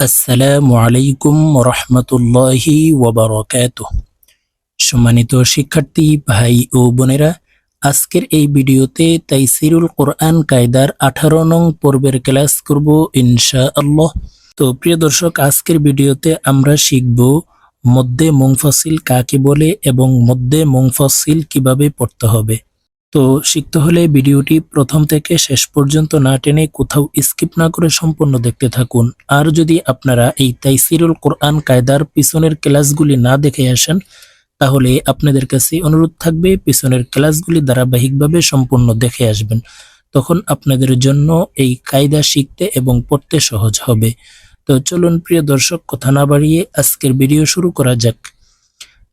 আসসালামু আলাইকুম রহমতুল্লাহি ওবরকাত সম্মানিত শিক্ষার্থী, ভাই ও বোনেরা, আজকের এই ভিডিওতে তাইসিরুল কোরআন কায়দার আঠারো নং পর্বের ক্লাস করব ইনশা আল্লাহ তো প্রিয় দর্শক, আজকের ভিডিওতে আমরা শিখব মধ্যে মুংফাসিল কাকে বলে এবং মধ্যে মুংফাসিল কীভাবে পড়তে হবে। তো শিখতে হলে ভিডিওটি প্রথম থেকে শেষ পর্যন্ত না টেনে কোথাও স্কিপ না করে সম্পূর্ণ দেখতে থাকুন। আর যদি আপনারা এই তাইসিরুল কোরআন কায়দার পিছনের ক্লাসগুলি না দেখে আসেন, তাহলে আপনাদের কাছে অনুরোধ থাকবে পিছনের ক্লাসগুলি ধারাবাহিকভাবে সম্পূর্ণ দেখে আসবেন। তখন আপনাদের জন্য এই কায়দা শিখতে এবং পড়তে সহজ হবে। তো চলুন প্রিয় দর্শক, কথা না বাড়িয়ে আজকের ভিডিও শুরু করা যাক।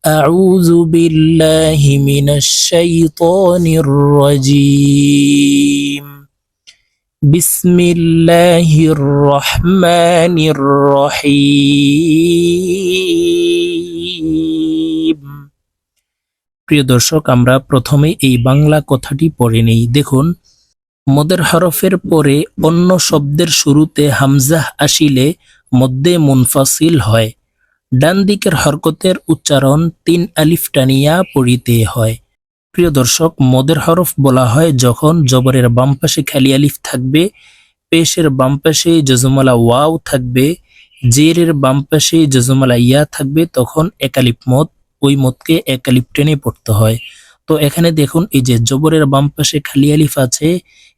أعوذ بالله من الشيطان الرجيم بسم الله الرحمن الرحيم প্রিয় দর্শক আমরা প্রথমে এই বাংলা কথাটি পড়ে নেই দেখুন মদের হরফের পরে অন্য শব্দের শুরুতে হামজাহ আসিলে মধ্যে মুনফাসিল হয় ডান দিকের হরকতের উচ্চারণ তিন আলিফ টানিয়া পড়িতে হয়। প্রিয় দর্শক, মদের হরফ বলা হয় যখন জবরের বাম পাশে খালি আলিফ থাকবে, পেশের বাম পাশে জজমালা ওয়াও থাকবে, জেরের বাম পাশে জজমালা ইয়া থাকবে, তখন একালিপ মত ওই মতকে একালিপ টেনে পড়তে হয়। তো এখানে দেখুন, এই যে জবরের বাম পাশে খালি আলিফ আছে,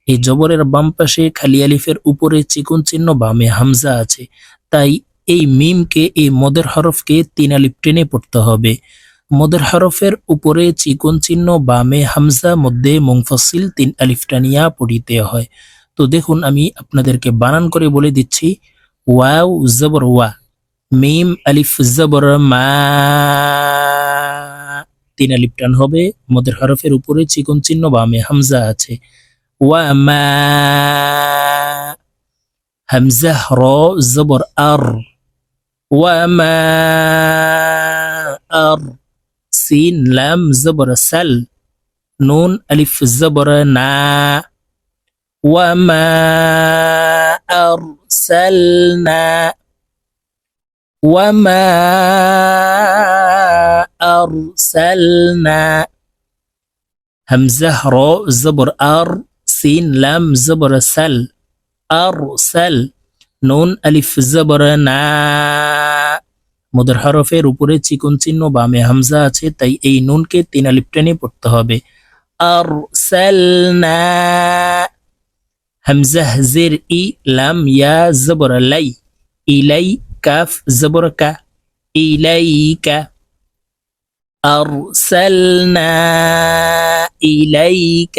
এই জবরের বাম পাশে খালি আলিফের উপরে চিকন চিহ্ন বামে হামজা আছে। তাই এই মিমকে, এই মদের হরফকে তিন আলিফ টেনে পড়তে হবে। মদের হরফের উপরে চিকন চিহ্ন, বামে হামজা, মধ্যে মুংফসিল তিন আলিফ টানিয়া পড়িতে হয়। তো দেখুন, আমি আপনাদেরকে বানান করে বলে দিচ্ছি। ওয়াও, জবর, ওয়া। মিম, আলিফ, জবর, মা। তিন আলিফ টান হবে। মদের হরফের উপরে চিকন চিহ্ন, বামে হামজা আছে। ওয়া, মা। হামজা, র, জবর, আর। وما أر سين لام زبر سل نون ألف زبر نا. وما أرسلنا. وما أرسلنا. همزة راء زبر أر سين لام زبر سل. أرسل. নুন আলিফ জবর না মদের হরফের উপরে চিকন চিহ্ন বামে হামজা আছে তাই এই নুনকে তিন আলিফ টেনে পড়তে হবে আর সালনা হামজাহ জের ই লাম ইয়া জবর লাই ইলাই কাফ জবর কা ইলাইকা أرسلنا إليك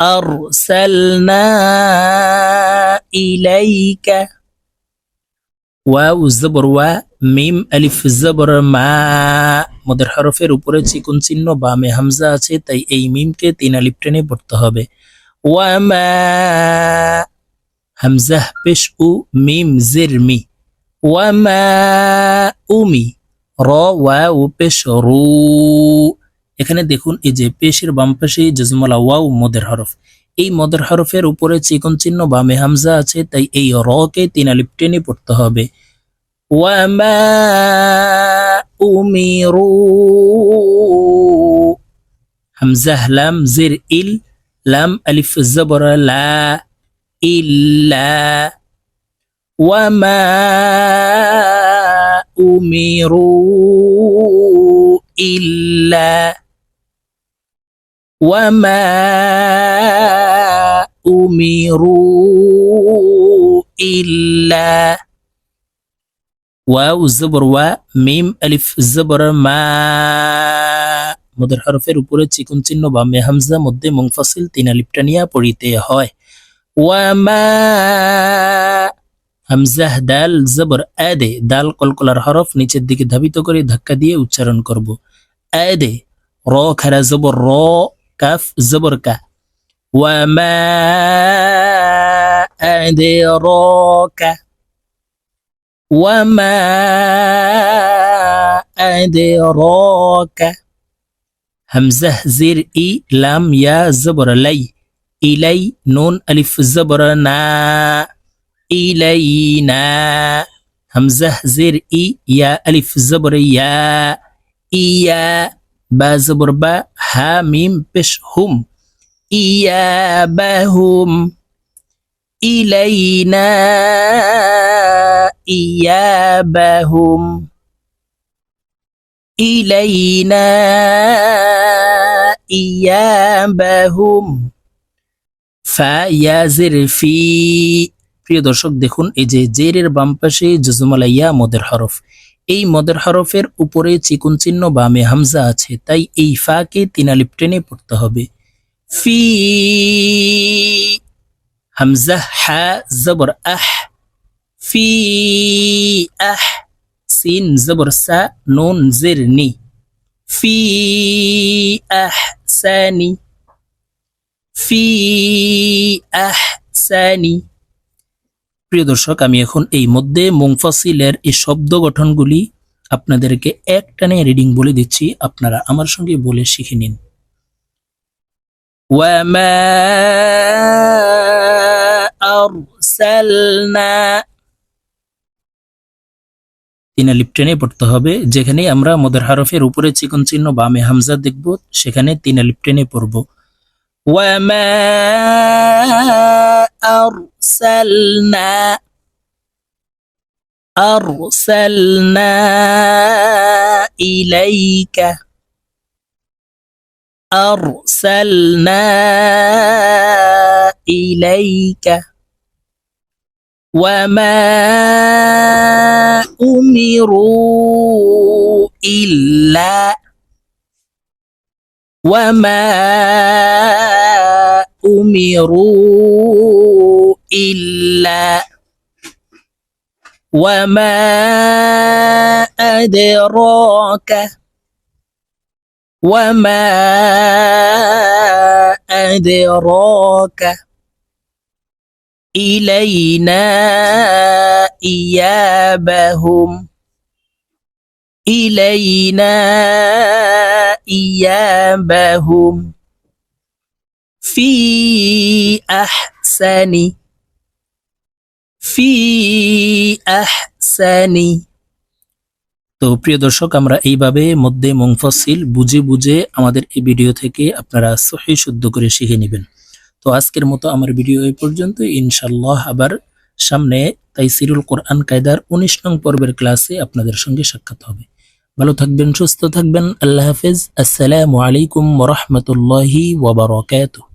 أرسلنا ইলাইকা ওয়াউ জবর ওয়া মিম আলিফ জবর মা মদের হরফের উপরে চিকুন চিহ্ন বামে হামজা আছে, তাই এই মিমকে তিন আলিফ টেনে পড়তে হবে। ওয়া মা। হামজাহ পেশ, উ, মিম, জের, মি। ওয়া মা উমি র, ওয়া, উ, পেশ, রু। এখানে দেখুন, এই যে পেশের বাম পাশে জজমলা ওয়াও, মদের হরফ। এই মদের হরফের উপরে চিকন চিহ্ন বামে হামজা আছে, তাই এই র কে তিন আলিফ টেনে পড়তে হবে। ওয়ামা উমিরু হামজাহ লাম জির ইল, লাম আলিফ জবর লা ইল্লা। ওয়ামা উমিরু ইল্লা। وما أمروا إلا واو زبر و মিম আলিফ জবর মা মদের হরফের উপরে চিকন চিহ্ন বামে হামজা মধ্যে মুংফাসিল তিন আলিফ টানিয়া পড়িতে হয় ওয়ামা হামজাহ দাল জবর আদে দাল কলকলার হরফ নিচের দিকে ধাবিত করে ধাক্কা দিয়ে উচ্চারণ করব আদে র খারা জবর র كاف زبركة وما أدراك وما أدراك. همزة زير إي لام يا زبر لي. إلي نون ألف زبرنا إلينا. همزة زير إي يا ألف زبر يا. إيا. বা জবর বা হা মিম পেশ হুম ইয়াবাহুম ইলাইনা ইয়াবাহুম ইলাইনা ইয়াবাহুম ফা ইয়াজের ফি প্রিয় দর্শক দেখুন এই যে জেরের বাম পাশে জজমালা ইয়া মদের হরফ এই মদের হরফের উপরে চিকুন চিহ্ন বামে হামজা আছে, তাই এই ফাকে তিনালিপ টেনে পড়তে হবে। ফি হামজা হা জবর আহ, ফি আহ, সিন জবর সা নুন জের নি। ফি আহ সানি ফি আহ সানি প্রিয় দর্শক আমি এখন এই মধ্যে মুংফাসিলের এই শব্দ গঠনগুলি আপনাদেরকে এক টানে রিডিং বলে দিচ্ছি আপনারা আমার সঙ্গে বলে শিখে নিন وما أرسلنا তিনা লিপটেনে পড়তে হবে যেখানে আমরা মদের হারফের উপরে চিকন চিহ্ন বামে হামজা দেখব সেখানে তিনা লিপটেনে পড়ব وما أرسلنا أرسلنا إليك. أرسلنا إليك. وما أمروا إلا وما أمروا إلا وما أدراك وما أدراك إلينا إيابهم إلينا إيابهم في أحسن ফি আহসানি। তো প্রিয় দর্শক, আমরা এইভাবে মধ্যে মুংফসিল বুঝে বুঝে আমাদের এই ভিডিও থেকে আপনারা সহি শুদ্ধ করে শিখে নেবেন। তো আজকের মতো আমার ভিডিও এই পর্যন্ত ইনশাল্লাহ আবার সামনে তাই সিরুল কোরআন কায়দার উনিশ নং পর্বের ক্লাসে আপনাদের সঙ্গে সাক্ষাৎ হবে। ভালো থাকবেন, সুস্থ থাকবেন। আল্লাহ হাফেজ। আসসালামু আলাইকুম ওরহমতুল্লাহি ওবরাকাতুহ